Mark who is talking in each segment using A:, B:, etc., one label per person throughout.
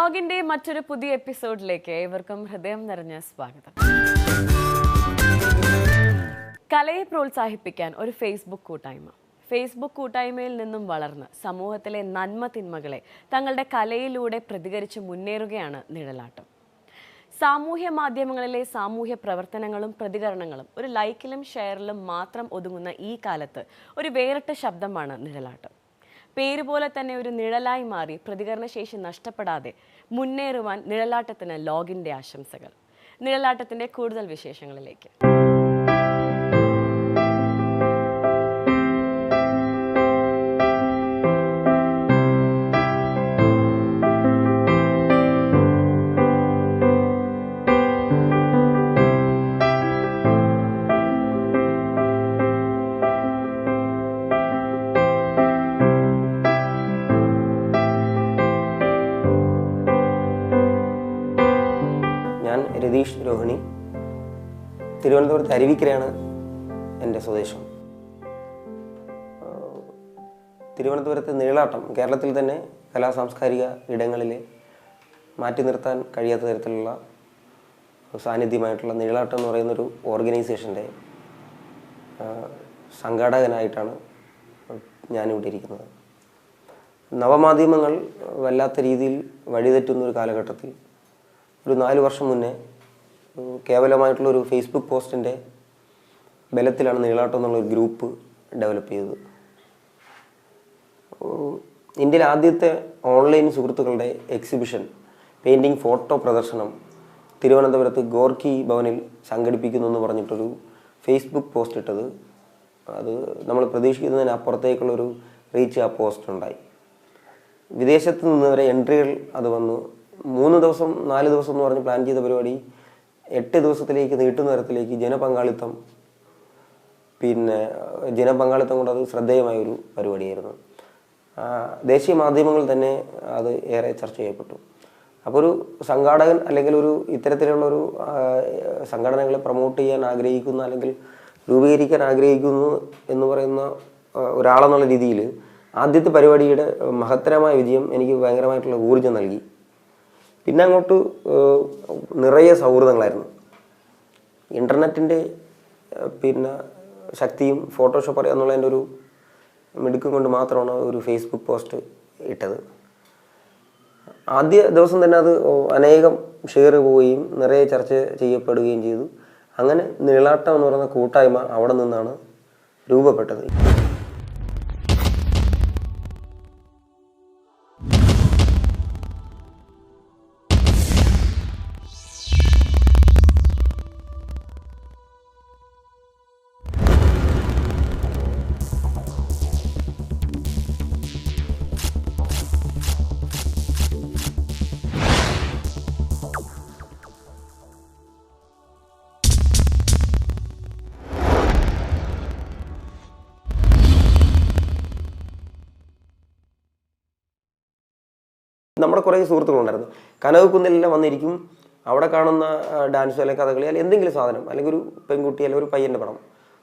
A: വ്ലോഗിന്റെ മറ്റൊരു പുതിയ എപ്പിസോഡിലേക്ക് ഏവർക്കും ഹൃദയം നിറഞ്ഞ സ്വാഗതം. കലയെ പ്രോത്സാഹിപ്പിക്കാൻ ഒരു ഫേസ്ബുക്ക് കൂട്ടായ്മ. ഫേസ്ബുക്ക് കൂട്ടായ്മയിൽ നിന്നും വളർന്ന് സമൂഹത്തിലെ നന്മ തിന്മകളെ തങ്ങളുടെ കലയിലൂടെ പ്രതികരിച്ച് മുന്നേറുകയാണ് നിഴലാട്ടം. സാമൂഹ്യ മാധ്യമങ്ങളിലെ സാമൂഹ്യ പ്രവർത്തനങ്ങളും പ്രതികരണങ്ങളും ഒരു ലൈക്കിലും ഷെയറിലും മാത്രം ഒതുങ്ങുന്ന ഈ കാലത്ത് ഒരു വേറിട്ട ശബ്ദമാണ് നിഴലാട്ടം. പേര് പോലെ തന്നെ ഒരു നിഴലായി മാറി പ്രതികരണശേഷി നഷ്ടപ്പെടാതെ മുന്നേറുവാൻ നിഴലാട്ടത്തിന് ലോഗിന്റെ ആശംസകൾ. നിഴലാട്ടത്തിന്റെ കൂടുതൽ വിശേഷങ്ങളിലേക്ക്.
B: തിരുവനന്തപുരത്ത് അരുവിക്കരയാണ് എന്റെ സ്വദേശം. തിരുവനന്തപുരത്തെ നീളാട്ടം കേരളത്തിൽ തന്നെ കലാ സാംസ്കാരിക ഇടങ്ങളിൽ മാറ്റി നിർത്താൻ കഴിയാത്ത തരത്തിലുള്ള സാന്നിധ്യമായിട്ടുള്ള നീളാട്ടം എന്ന് പറയുന്നൊരു ഓർഗനൈസേഷന്റെ സംഘാടകനായിട്ടാണ് ഞാനിവിടെ ഇരിക്കുന്നത്. നവമാധ്യമങ്ങൾ വല്ലാത്ത രീതിയിൽ വഴിതെറ്റുന്ന ഒരു കാലഘട്ടത്തിൽ ഒരു നാല് വർഷം മുന്നേ കേവലമായിട്ടുള്ള ഒരു ഫേസ്ബുക്ക് പോസ്റ്റിന്റെ ബലത്തിലാണ് നീളാട്ടം എന്നുള്ള ഒരു ഗ്രൂപ്പ് ഡെവലപ്പ് ചെയ്തത്. ഇന്ത്യയിലെ ആദ്യത്തെ ഓൺലൈൻ സുഹൃത്തുക്കളുടെ എക്സിബിഷൻ പെയിന്റിങ് ഫോട്ടോ പ്രദർശനം തിരുവനന്തപുരത്ത് ഗോർക്കി ഭവനിൽ സംഘടിപ്പിക്കുന്നു എന്ന് പറഞ്ഞിട്ടൊരു ഫേസ്ബുക്ക് പോസ്റ്റ് ഇട്ടത്. അത് നമ്മൾ പ്രതീക്ഷിക്കുന്നതിന് അപ്പുറത്തേക്കുള്ളൊരു റീച്ച് ആ പോസ്റ്റ് ഉണ്ടായി. വിദേശത്ത് നിന്ന് വരെ എൻട്രികൾ അത് വന്നു. മൂന്ന് ദിവസം നാല് ദിവസം എന്ന് പറഞ്ഞ് പ്ലാൻ ചെയ്ത പരിപാടി എട്ട് ദിവസത്തിലേക്ക് നീട്ടുന്ന തരത്തിലേക്ക് ജനപങ്കാളിത്തം പിന്നെ ജനപങ്കാളിത്തം കൊണ്ട് അത് ശ്രദ്ധേയമായ ഒരു പരിപാടിയായിരുന്നു ദേശീയ മാധ്യമങ്ങൾ തന്നെ അത് ഏറെ ചർച്ച ചെയ്യപ്പെട്ടു. അപ്പോൾ ഒരു സംഘാടകൻ അല്ലെങ്കിൽ ഒരു ഇത്തരത്തിലുള്ള ഒരു സംഘടനകളെ പ്രൊമോട്ട് ചെയ്യാൻ ആഗ്രഹിക്കുന്ന അല്ലെങ്കിൽ രൂപീകരിക്കാൻ ആഗ്രഹിക്കുന്നു എന്ന് പറയുന്ന ഒരാളെന്നുള്ള രീതിയിൽ ആദ്യത്തെ പരിപാടിയുടെ മഹത്തരമായ വിജയം എനിക്ക് ഭയങ്കരമായിട്ടുള്ള ഊർജം നൽകി. പിന്നെ അങ്ങോട്ട് നിറയെ സൗഹൃദങ്ങളായിരുന്നു. ഇന്റർനെറ്റിന്റെ പിന്നെ ശക്തിയും ഫോട്ടോഷോപ്പ് അറിയാം എന്നുള്ളതിന്റെ ഒരു മിടുക്കും കൊണ്ട് മാത്രമാണ് ഒരു ഫേസ്ബുക്ക് പോസ്റ്റ് ഇട്ടത്. ആദ്യ ദിവസം തന്നെ അത് അനേകം ഷെയർ പോവുകയും നിറയെ ചർച്ച ചെയ്യപ്പെടുകയും ചെയ്തു. അങ്ങനെ നീളാട്ടം എന്ന് പറയുന്ന കൂട്ടായ്മ അവിടെ നിന്നാണ് രൂപപ്പെട്ടത്. നമ്മുടെ കുറേ സുഹൃത്തുക്കളുണ്ടായിരുന്നു. കനവ് കുന്നിലെല്ലാം വന്നിരിക്കും അവിടെ കാണുന്ന ഡാൻസ് അല്ലെങ്കിൽ കഥകളി അല്ലെങ്കിൽ എന്തെങ്കിലും സാധനം അല്ലെങ്കിൽ ഒരു പെൺകുട്ടി അല്ലെങ്കിൽ ഒരു പയ്യന്റെ പടം.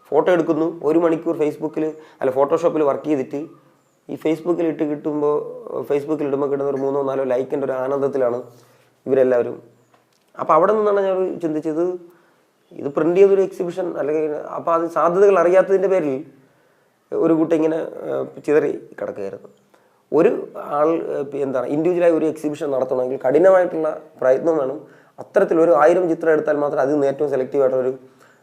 B: ഫോട്ടോ എടുക്കുന്നു ഒരു മണിക്കൂർ ഫേസ്ബുക്കിൽ അല്ല ഫോട്ടോഷോപ്പിൽ വർക്ക് ചെയ്തിട്ട് ഈ ഫേസ്ബുക്കിൽ ഇട്ട് കിട്ടുമ്പോൾ ഫേസ്ബുക്കിൽ ഇടുമ്പോൾ കിട്ടുന്ന ഒരു മൂന്നോ നാലോ ലൈക്കിന്റെ ഒരു ആനന്ദത്തിലാണ് ഇവരെല്ലാവരും. അപ്പോൾ അവിടെ നിന്നാണ് ഞാൻ ചിന്തിച്ചത് ഇത് പ്രിന്റ് ചെയ്തൊരു എക്സിബിഷൻ അല്ലെങ്കിൽ അപ്പോൾ അത് സാധ്യതകൾ അറിയാത്തതിന്റെ പേരിൽ ഒരു കൂട്ടം ഇങ്ങനെ ചിതറി കിടക്കുകയായിരുന്നു. ഒരു ആൾ എന്താണ് ഇൻഡിവിജ്വലായി ഒരു എക്സിബിഷൻ നടത്തണമെങ്കിൽ കഠിനമായിട്ടുള്ള പ്രയത്നം വേണം. അത്തരത്തിൽ ഒരു ആയിരം ചിത്രം എടുത്താൽ മാത്രമേ അതിൽ നിന്ന് ഏറ്റവും സെലക്റ്റീവ് ആയിട്ടുള്ളൊരു ഒരു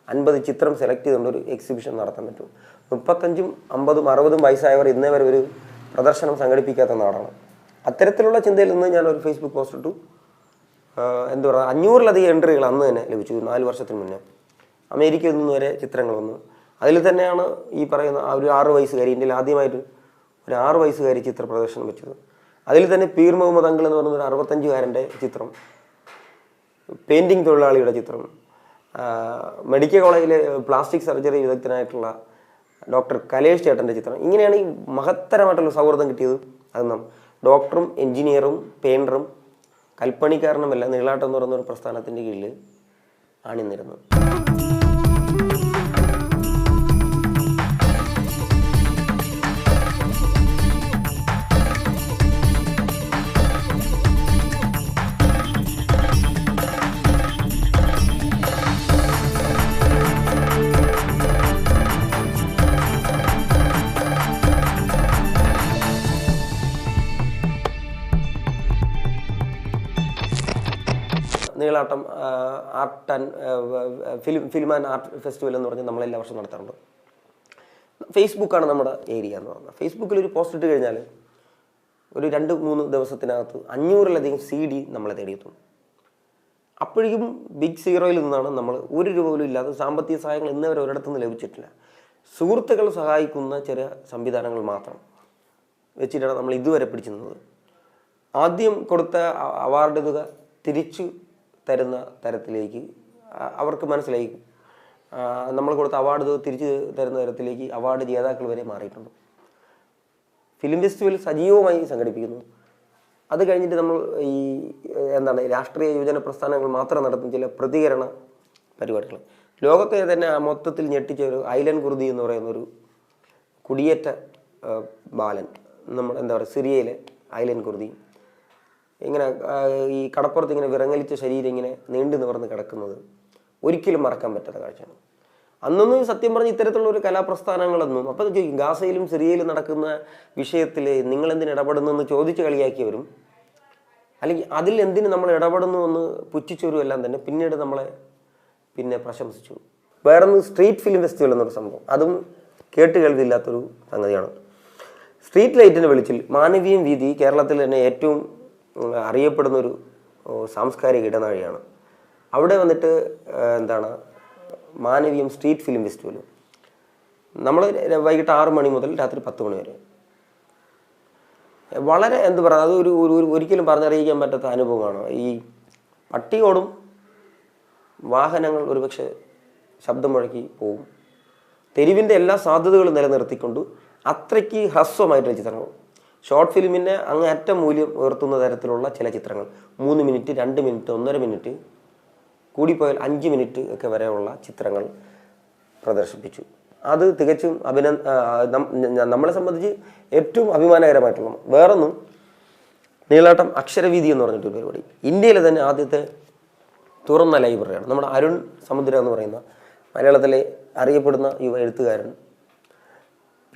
B: അൻപത് ചിത്രം സെലക്ട് ചെയ്തുകൊണ്ട് ഒരു എക്സിബിഷൻ നടത്താൻ പറ്റും. മുപ്പത്തഞ്ചും അമ്പതും അറുപതും വയസ്സായവർ ഇന്നേ വരെ ഒരു പ്രദർശനം സംഘടിപ്പിക്കാത്ത നാടാണ്. അത്തരത്തിലുള്ള ചിന്തയിൽ നിന്ന് ഞാൻ ഒരു ഫേസ്ബുക്ക് പോസ്റ്റ് ഇട്ടു. എന്താ പറയുക അഞ്ഞൂറിലധികം എൻട്രികൾ അന്ന് തന്നെ ലഭിച്ചു. നാല് വർഷത്തിന് മുന്നേ. അമേരിക്കയിൽ നിന്ന് വരെ ചിത്രങ്ങൾ വന്നു. അതിൽ തന്നെയാണ് ഈ പറയുന്ന ഒരു ആറ് വയസ്സുകാരി ഇന്ത്യയിൽ ആദ്യമായിട്ട് ഒരു ആറ് വയസ്സുകാരി ചിത്ര പ്രദർശനം വെച്ചത്. അതിൽ തന്നെ പീർ മുഹമ്മദ് അങ്കിൾ എന്ന് പറയുന്ന ഒരു അറുപത്തഞ്ചുകാരന്റെ ചിത്രം പെയിന്റിങ് തൊഴിലാളിയുടെ ചിത്രം മെഡിക്കൽ കോളേജിലെ പ്ലാസ്റ്റിക് സർജറി വിദഗ്ധനായിട്ടുള്ള ഡോക്ടർ കലേഷ് ചേട്ടന്റെ ചിത്രം. ഇങ്ങനെയാണ് ഈ മഹത്തരമായിട്ടുള്ള സൗഹൃദം കിട്ടിയത്. അത് നാം ഡോക്ടറും എൻജിനീയറും പെയിന്ററും കൽപ്പണിക്കാരനുമല്ല നീളാട്ടം എന്ന് പറയുന്ന ഒരു പ്രസ്ഥാനത്തിന്റെ കീഴിൽ അണിനിരുന്നു നീളാട്ടം art and film film and art festival എന്ന് പറഞ്ഞ് നമ്മൾ എല്ലാ വർഷവും നടത്താറുണ്ട്. ഫേസ്ബുക്കാണ് നമ്മുടെ ഏരിയ എന്ന് പറഞ്ഞാൽ ഫേസ്ബുക്കിൽ ഒരു പോസ്റ്റ് ഇട്ട് കഴിഞ്ഞാൽ ഒരു രണ്ട് മൂന്ന് ദിവസത്തിനകത്ത് അഞ്ഞൂറിലധികം സി ഡി നമ്മളെ തേടിയെത്തും അപ്പോഴേക്കും ബിഗ് സീറോയിൽ നിന്നാണ് നമ്മൾ ഒരു രൂപ പോലും ഇല്ലാതെ സാമ്പത്തിക സഹായങ്ങൾ ഇന്നേ വരെ ഒരിടത്തുനിന്ന് ലഭിച്ചിട്ടില്ല. സുഹൃത്തുക്കൾ സഹായിക്കുന്ന ചെറിയ സംവിധാനങ്ങൾ മാത്രം വെച്ചിട്ടാണ് നമ്മൾ ഇതുവരെ പിടിച്ചു നിന്നത് ആദ്യം കൊടുത്ത അവാർഡ് തുക തിരിച്ചു തരുന്ന തരത്തിലേക്ക് അവർക്ക് മനസ്സിലായി. നമ്മൾ കൊടുത്ത അവാർഡ് തിരിച്ച് തരുന്ന തരത്തിലേക്ക് അവാർഡ് ജേതാക്കൾ വരെ മാറിയിട്ടുണ്ട്. ഫിലിം ഫെസ്റ്റിവൽ സജീവമായി സംഘടിപ്പിക്കുന്നു. അത് കഴിഞ്ഞിട്ട് നമ്മൾ ഈ എന്താണ് രാഷ്ട്രീയ യുവജന പ്രസ്ഥാനങ്ങൾ മാത്രം നടത്തുന്ന ചില പ്രതികരണ പരിപാടികൾ. ലോകത്തെ തന്നെ മൊത്തത്തിൽ ഞെട്ടിച്ച ഒരു ഐലൻ കുർദി എന്ന് പറയുന്ന ഒരു കുടിയേറ്റ ബാലൻ നമ്മൾ എന്താ പറയുക സിറിയയിലെ ഐലൻ കുർദി. ഇങ്ങനെ ഈ കടപ്പുറത്ത് ഇങ്ങനെ വിറങ്ങലിച്ച ശരീരം ഇങ്ങനെ നീണ്ടു നിവർന്ന് കിടക്കുന്നത് ഒരിക്കലും മറക്കാൻ പറ്റാത്ത കാഴ്ചയാണ്. അന്നൊന്നും സത്യം പറഞ്ഞ് ഇത്തരത്തിലുള്ള ഒരു കലാപ്രസ്ഥാനങ്ങളൊന്നും അപ്പോൾ ഗാസയിലും സിറിയയിലും നടക്കുന്ന വിഷയത്തിൽ നിങ്ങൾ എന്തിന് ഇടപെടുന്നു എന്ന് ചോദിച്ച് കളിയാക്കിയവരും അല്ലെങ്കിൽ അതിൽ എന്തിന് നമ്മൾ ഇടപെടുന്നു എന്ന് പുച്ഛിച്ചവരും എല്ലാം തന്നെ പിന്നീട് നമ്മളെ പിന്നെ പ്രശംസിച്ചു. വേറൊന്ന് സ്ട്രീറ്റ് ഫിലിം ഫെസ്റ്റിവൽ എന്നൊരു സംഭവം അതും കേട്ട് കേൾവില്ലാത്തൊരു സംഗതിയാണ്. സ്ട്രീറ്റ് ലൈറ്റിന്റെ വെളിച്ചിൽ മാനവീയം വീതി കേരളത്തിൽ തന്നെ ഏറ്റവും അറിയപ്പെടുന്ന ഒരു സാംസ്കാരിക ഇടനാഴിയാണ്. അവിടെ വന്നിട്ട് എന്താണ് മാനവീയം സ്ട്രീറ്റ് ഫിലിം ഫെസ്റ്റിവൽ നമ്മൾ വൈകിട്ട് ആറ് മണി മുതൽ രാത്രി പത്ത് മണി വരെ. വളരെ എന്ത് പറയുക അത് ഒരു ഒരു- ഒരു ഒരിക്കലും പറഞ്ഞറിയിക്കാൻ പറ്റാത്ത അനുഭവമാണ്. ഈ പട്ടിയോടും വാഹനങ്ങൾ ഒരുപക്ഷെ ശബ്ദം മുഴക്കി പോവും. തെരുവിന്റെ എല്ലാ സാധ്യതകളും നിലനിർത്തിക്കൊണ്ട് അത്രയ്ക്ക് ഹ്രസ്വമായിട്ടുള്ള ചിത്രങ്ങൾ ഷോർട്ട് ഫിലിമിന്റെ അങ്ങേയറ്റം മൂല്യം ഉയർത്തുന്ന തരത്തിലുള്ള ചില ചിത്രങ്ങൾ. മൂന്ന് മിനിറ്റ് രണ്ട് മിനിറ്റ് ഒന്നര മിനിറ്റ് കൂടിപ്പോയാൽ അഞ്ച് മിനിറ്റ് ഒക്കെ വരെയുള്ള ചിത്രങ്ങൾ പ്രദർശിപ്പിച്ചു. അത് തികച്ചും അഭിന ആ, നം- ഞ- നമ്മളെ സംബന്ധിച്ച് ഏറ്റവും അഭിമാനകരമായിട്ടുള്ള വേറൊന്നും നീളാട്ടം അക്ഷരവീതി എന്ന് പറഞ്ഞിട്ടൊരു പരിപാടി. ഇന്ത്യയിലെ തന്നെ ആദ്യത്തെ തുറന്ന ലൈബ്രറിയാണ്. നമ്മുടെ അരുൺ സമുദ്ര എന്ന് പറയുന്ന മലയാളത്തിലെ അറിയപ്പെടുന്ന യുവ എഴുത്തുകാരൻ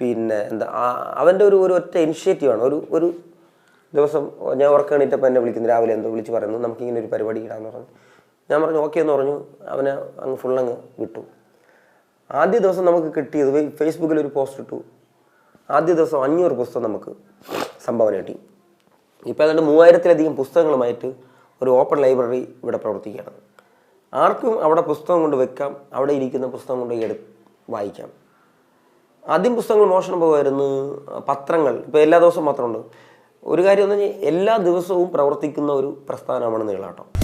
B: പിന്നെ എന്താ അവന്റെ ഒരു ഒരു ഒറ്റ ഇനിഷ്യേറ്റീവാണ് ഒരു ഒരു ദിവസം ഞാൻ ഉറക്കണിട്ടപ്പോൾ എന്നെ വിളിക്കുന്നു. രാവിലെ എന്തോ വിളിച്ച് പറയുന്നു. നമുക്കിങ്ങനെ ഒരു പരിപാടി ഇടാന്ന് പറഞ്ഞു. ഞാൻ പറഞ്ഞു ഓക്കെ എന്ന് പറഞ്ഞു. അവനെ അങ്ങ് ഫുൾ അങ്ങ് വിട്ടു. ആദ്യ ദിവസം നമുക്ക് കിട്ടിയത് ഫേസ്ബുക്കിൽ ഒരു പോസ്റ്റ് ഇട്ടു. ആദ്യ ദിവസം അഞ്ഞൂറ് പുസ്തകം നമുക്ക് സംഭാവന കിട്ടി. ഇപ്പോൾ ഏതാണ്ട് മൂവായിരത്തിലധികം പുസ്തകങ്ങളുമായിട്ട് ഒരു ഓപ്പൺ ലൈബ്രറി ഇവിടെ പ്രവർത്തിക്കുകയാണ്. ആർക്കും അവിടെ പുസ്തകം കൊണ്ട് വെക്കാം അവിടെ ഇരിക്കുന്ന പുസ്തകം കൊണ്ട് എടു വായിക്കാം. ആദ്യം പുസ്തകങ്ങൾ മോഷണം പോകുമായിരുന്നു പത്രങ്ങൾ. ഇപ്പോൾ എല്ലാ ദിവസവും പത്രമുണ്ട്. ഒരു കാര്യം എന്ന് പറഞ്ഞാൽ എല്ലാ ദിവസവും പ്രവർത്തിക്കുന്ന ഒരു പ്രസ്ഥാനമാണ് നീളാട്ടം.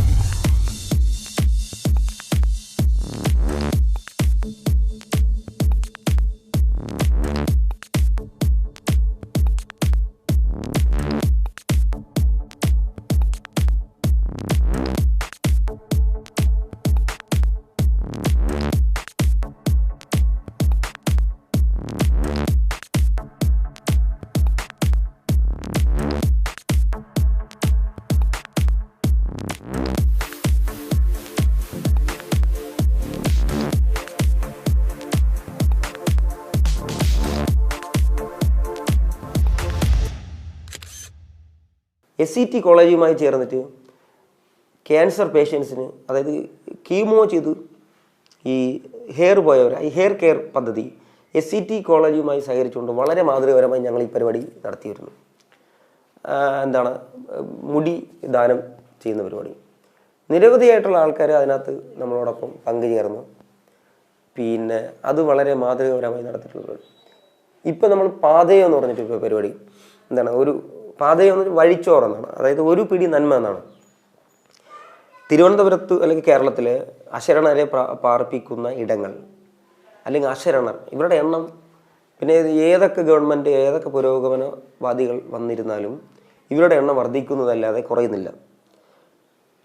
B: എസ് സി ടി കോളേജുമായി ചേർന്നിട്ട് ക്യാൻസർ പേഷ്യൻസിന് അതായത് കീമോ ചെയ്ത് ഈ ഹെയർ പോയവർ ഈ ഹെയർ കെയർ പദ്ധതി എസ് സി ടി കോളേജുമായി സഹകരിച്ചുകൊണ്ട് വളരെ മാതൃകപരമായി ഞങ്ങൾ ഈ പരിപാടി നടത്തി വരുന്നു എന്താണ് മുടി ദാനം ചെയ്യുന്ന പരിപാടി. നിരവധിയായിട്ടുള്ള ആൾക്കാർ അതിനകത്ത് നമ്മളോടൊപ്പം പങ്കുചേർന്നു. പിന്നെ അത് വളരെ മാതൃകപരമായി നടത്തിയിട്ടുള്ള പരിപാടി. ഇപ്പം നമ്മൾ പാതയെന്ന് പറഞ്ഞിട്ട് പരിപാടി എന്താണ് ഒരു പാതയം എന്ന് പറഞ്ഞാൽ വഴിച്ചോറ് എന്നാണ് അതായത് ഒരു പിടി നന്മ എന്നാണ്. തിരുവനന്തപുരത്ത് അല്ലെങ്കിൽ കേരളത്തിലെ അശരണരെ പാർപ്പിക്കുന്ന ഇടങ്ങൾ അല്ലെങ്കിൽ അശരണർ ഇവരുടെ എണ്ണം പിന്നെ ഏതൊക്കെ ഗവൺമെന്റ് ഏതൊക്കെ പുരോഗമനവാദികൾ വന്നിരുന്നാലും ഇവരുടെ എണ്ണം വർദ്ധിക്കുന്നതല്ലാതെ കുറയുന്നില്ല.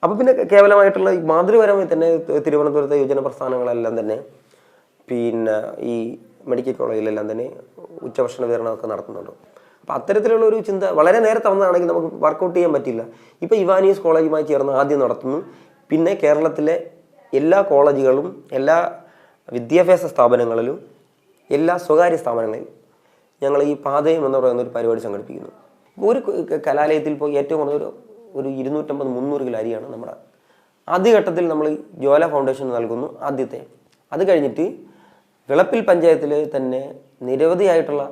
B: അപ്പം പിന്നെ കേവലമായിട്ടുള്ള മാതൃപരമായി തന്നെ തിരുവനന്തപുരത്തെ യുവജന പ്രസ്ഥാനങ്ങളെല്ലാം തന്നെ പിന്നെ ഈ മെഡിക്കൽ കോളേജിലെല്ലാം തന്നെ ഉച്ചഭക്ഷണ വിതരണമൊക്കെ നടത്തുന്നുണ്ട്. അപ്പം അത്തരത്തിലുള്ള ഒരു ചിന്ത വളരെ നേരത്തെ വന്നതാണെങ്കിൽ നമുക്ക് വർക്കൗട്ട് ചെയ്യാൻ പറ്റില്ല. ഇപ്പം ഇവാനിയസ് കോളേജുമായി ചേർന്ന് ആദ്യം നടത്തുന്നു. പിന്നെ കേരളത്തിലെ എല്ലാ കോളേജുകളും എല്ലാ വിദ്യാഭ്യാസ സ്ഥാപനങ്ങളിലും എല്ലാ സ്വകാര്യ സ്ഥാപനങ്ങളിലും ഞങ്ങൾ ഈ പാതയം എന്ന് പറയുന്ന ഒരു പരിപാടി സംഘടിപ്പിക്കുന്നു. ഇപ്പോൾ ഒരു കലാലയത്തിൽ പോയി ഏറ്റവും കുറഞ്ഞ ഒരു ഒരു ഇരുന്നൂറ്റമ്പത് മുന്നൂറ് കിലോ അരിയാണ് നമ്മുടെ ആദ്യഘട്ടത്തിൽ നമ്മൾ ജ്വാല ഫൗണ്ടേഷൻ നൽകുന്നു ആദ്യത്തെ. അത് കഴിഞ്ഞിട്ട് വിളപ്പിൽ പഞ്ചായത്തിൽ തന്നെ നിരവധിയായിട്ടുള്ള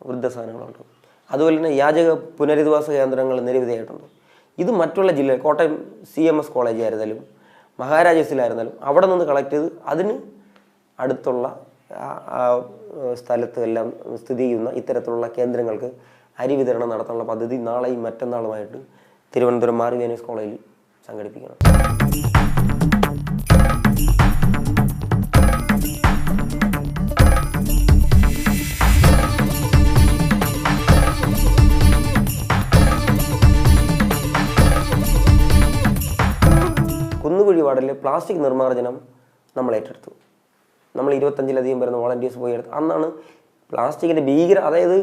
B: വൃദ്ധസാധനങ്ങളുണ്ട് അതുപോലെ തന്നെ യാചക പുനരധിവാസ കേന്ദ്രങ്ങൾ നിരവധിയായിട്ടുണ്ട്. ഇത് മറ്റുള്ള ജില്ലയിൽ Kottayam C M S college ആയിരുന്നാലും മഹാരാജസിലായിരുന്നാലും അവിടെ നിന്ന് കളക്ട് ചെയ്ത് അതിന് അടുത്തുള്ള സ്ഥലത്ത് എല്ലാം സ്ഥിതി ചെയ്യുന്ന ഇത്തരത്തിലുള്ള കേന്ദ്രങ്ങൾക്ക് അരി വിതരണം നടത്താനുള്ള പദ്ധതി നാളെയും മറ്റന്നാളുമായിട്ട് തിരുവനന്തപുരം മാറി കോളേജിൽ സംഘടിപ്പിക്കണം. കുന്നുകുഴി പ്ലാസ്റ്റിക് നിർമ്മാർജനം നമ്മൾ ഏറ്റെടുത്തു. നമ്മൾ ഇരുപത്തഞ്ചിലധികം വരുന്ന വോളണ്ടിയേഴ്സ് പോയി എടുത്തു. അന്നാണ് പ്ലാസ്റ്റിക്കിന്റെ ഭീകര അതായത്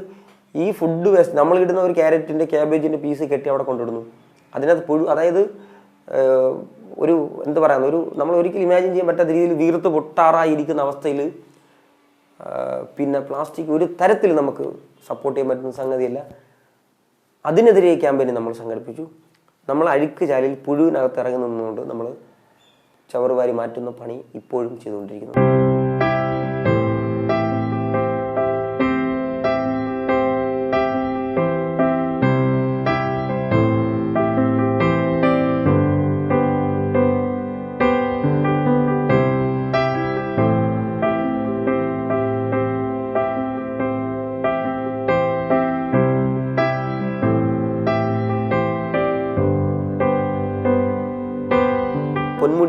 B: ഈ ഫുഡ് വേസ്റ്റ് നമ്മൾ ഇടുന്ന ഒരു ക്യാരറ്റിന്റെ ക്യാബേജിന്റെ പീസ് കെട്ടി അവിടെ കൊണ്ടിടുന്നു. അതിനകത്ത് പുഴു അതായത് ഒരു എന്ത് പറയുന്നത് ഒരു നമ്മൾ ഒരിക്കലും ഇമാജിൻ ചെയ്യാൻ പറ്റാത്ത രീതിയിൽ വീർത്ത് പൊട്ടാറായിരിക്കുന്ന അവസ്ഥയിൽ പിന്നെ പ്ലാസ്റ്റിക് ഒരു തരത്തിൽ നമുക്ക് സപ്പോർട്ട് ചെയ്യാൻ പറ്റുന്ന സംഗതിയല്ല. അതിനെതിരെ ക്യാമ്പയിൻ നമ്മൾ സംഘടിപ്പിച്ചു. നമ്മൾ അഴുക്ക് ചാലിൽ പുഴുവിനകത്ത് ഇറങ്ങി നിന്നുകൊണ്ട് നമ്മൾ ചവറുവാരി മാറ്റുന്ന പണി ഇപ്പോഴും ചെയ്തുകൊണ്ടിരിക്കുന്നു.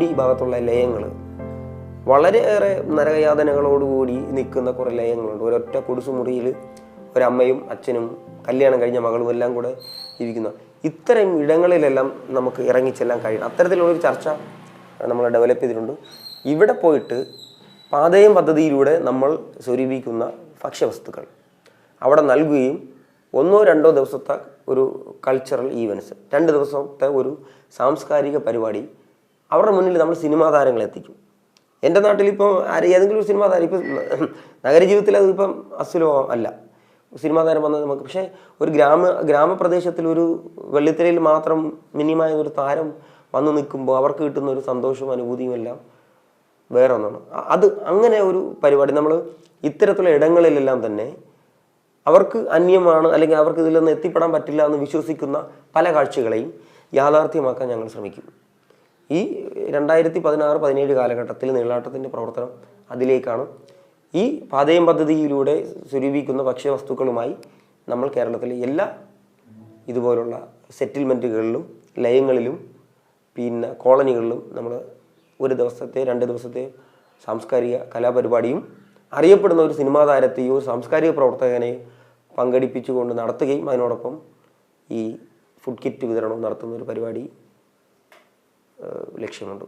B: പൊന്മുടി ഭാഗത്തുള്ള ലയങ്ങൾ വളരെയേറെ നരകയാതനകളോടുകൂടി നിൽക്കുന്ന കുറേ ലയങ്ങളുണ്ട്. ഒരൊറ്റ കുടുസുമുറിയിൽ ഒരമ്മയും അച്ഛനും കല്യാണം കഴിഞ്ഞ മകളും എല്ലാം കൂടെ ജീവിക്കുന്ന. ഇത്തരം ഇടങ്ങളിലെല്ലാം നമുക്ക് ഇറങ്ങിച്ചെല്ലാം കഴിയണം. അത്തരത്തിലുള്ളൊരു ചർച്ച നമ്മൾ ഡെവലപ്പ് ചെയ്തിട്ടുണ്ട്. ഇവിടെ പോയിട്ട് പാതയം പദ്ധതിയിലൂടെ നമ്മൾ സ്വരൂപിക്കുന്ന ഭക്ഷ്യവസ്തുക്കൾ. അവിടെ നൽകുകയും ഒന്നോ രണ്ടോ ദിവസത്തെ ഒരു കൾച്ചറൽ ഈവൻസ് രണ്ട് ദിവസത്തെ ഒരു സാംസ്കാരിക പരിപാടി അവരുടെ മുന്നിൽ നമ്മൾ സിനിമാ താരങ്ങളെ എത്തിക്കും. എന്റെ നാട്ടിൽ ഇപ്പോൾ ആരെ ഏതെങ്കിലും ഒരു സിനിമാ താരം ഇപ്പം നഗരജീവിതത്തിൽ അതിപ്പം അസുലഭം അല്ല. സിനിമാ താരം വന്നത് നമുക്ക് പക്ഷേ ഒരു ഗ്രാമ ഗ്രാമപ്രദേശത്തിൽ ഒരു വെള്ളിത്തിരയിൽ മാത്രം മിനിമായ ഒരു താരം വന്നു നിൽക്കുമ്പോൾ അവർക്ക് കിട്ടുന്ന ഒരു സന്തോഷവും അനുഭൂതിയും എല്ലാം വേറെ ഒന്നാണ് അത് അങ്ങനെ ഒരു പരിപാടി നമ്മൾ ഇത്തരത്തിലുള്ള ഇടങ്ങളിലെല്ലാം തന്നെ അവർക്ക് അന്യമാണ് അല്ലെങ്കിൽ അവർക്ക് ഇതിലൊന്നും എത്തിപ്പെടാൻ പറ്റില്ല എന്ന് വിശ്വസിക്കുന്ന പല കാഴ്ചകളെയും യാഥാർത്ഥ്യമാക്കാൻ ഞങ്ങൾ ശ്രമിക്കും. ഈ രണ്ടായിരത്തി പതിനാറ് പതിനേഴ് കാലഘട്ടത്തിൽ നീളാട്ടത്തിന്റെ പ്രവർത്തനം അതിലേക്കാണ്. ഈ പാതയം പദ്ധതിയിലൂടെ സ്വരൂപിക്കുന്ന ഭക്ഷ്യവസ്തുക്കളുമായി നമ്മൾ കേരളത്തിലെ എല്ലാ ഇതുപോലുള്ള സെറ്റിൽമെന്റുകളിലും ലയങ്ങളിലും പിന്നെ കോളനികളിലും നമ്മൾ ഒരു ദിവസത്തെ രണ്ട് ദിവസത്തെ സാംസ്കാരിക കലാപരിപാടിയും അറിയപ്പെടുന്ന ഒരു സിനിമാ താരത്തെയോ സാംസ്കാരിക പ്രവർത്തകനെയോ പങ്കെടുപ്പിച്ചുകൊണ്ട് നടത്തുകയും അതിനോടൊപ്പം ഈ ഫുഡ് കിറ്റ് വിതരണവും നടത്തുന്ന ഒരു പരിപാടി ലക്ഷ്യമുണ്ട്.